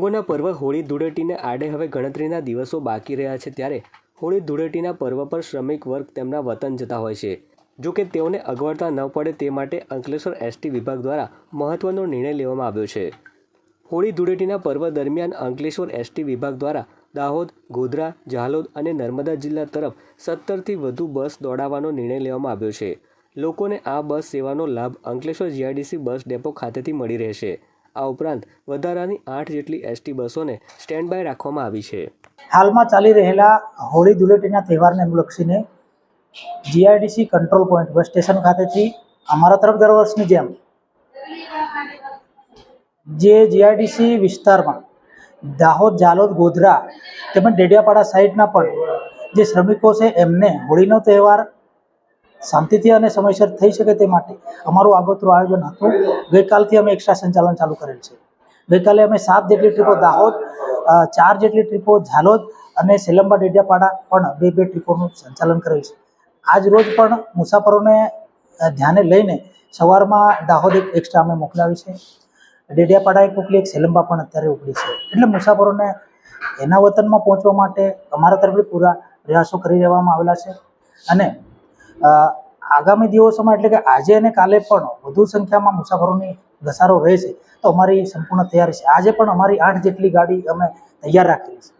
હવે હોળી ધૂળેટીને આડે હવે ગણતરીના દિવસો બાકી રહ્યા છે ત્યારે હોળી ધૂળેટીના પર્વ પર શ્રમિક વર્ગ તેમના વતન જતા હોય છે. જો કે તેઓને અગવડતા ન પડે તે માટે અંકલેશ્વર એસટી વિભાગ દ્વારા મહત્વનો નિર્ણય લેવામાં આવ્યો છે. હોળી ધૂળેટીના પર્વ દરમિયાન અંકલેશ્વર એસટી વિભાગ દ્વારા દાહોદ, ગોધરા જાલોદ અને નર્મદા જિલ્લા તરફ સત્તરથી વધુ બસ દોડાવવાનો નિર્ણય લેવામાં આવ્યો છે. લોકોને આ બસ સેવાનો લાભ અંકલેશ્વર જીઆઈડીસી બસ ડેપો ખાતેથી મળી રહેશે. આ ઉપરાંત વધારાની આઠ જેટલી એસટી બસોને સ્ટેન્ડ બાય રાખવામાં આવી છે. હાલમાં ચાલી રહેલા હોળી ધૂળેટીના તહેવારને અનુલક્ષીને GIDC control point bus station ખાતેથી અમારા તરફ દર વર્ષની જેમ જે જીઆઈડીસી વિસ્તારમાં દાહોદ, જાલોદ, ગોધરા તેમજ ડેડિયાપાડા સાઈડના પણ જે શ્રમિકો છે એમને હોળીનો તહેવાર શાંતિથી અને સમયસર થઈ શકે તે માટે અમારું આગોતરું આયોજન હતું. ગઈકાલથી અમે એક્સ્ટ્રા સંચાલન ચાલુ કરેલ છે. ગઈકાલે અમે સાત જેટલી ટ્રીપો દાહોદ ચાર જેટલી ટ્રીપો ઝાલોદ અને સેલંબા ડેડિયાપાડા પણ બે બે ટ્રીપોનું સંચાલન કરેલ છે. આજ રોજ પણ મુસાફરોને ધ્યાને લઈને સવારમાં દાહોદ એક એક્સ્ટ્રા અમે મોકલાવી છે. ડેડિયાપાડા એક ઉપલી, એક સેલંબા પણ અત્યારે ઉપડી છે. એટલે મુસાફરોને એના વતનમાં પહોંચવા માટે અમારા તરફથી પૂરા પ્રયાસો કરી દેવામાં આવેલા છે. અને આગામી દિવસોમાં એટલે કે આજે અને કાલે પણ વધુ સંખ્યામાં મુસાફરોની ઘસારો રહેશે. તો અમારી સંપૂર્ણ તૈયારી છે. આજે પણ અમારી આઠ જેટલી ગાડી અમે તૈયાર રાખેલી છે.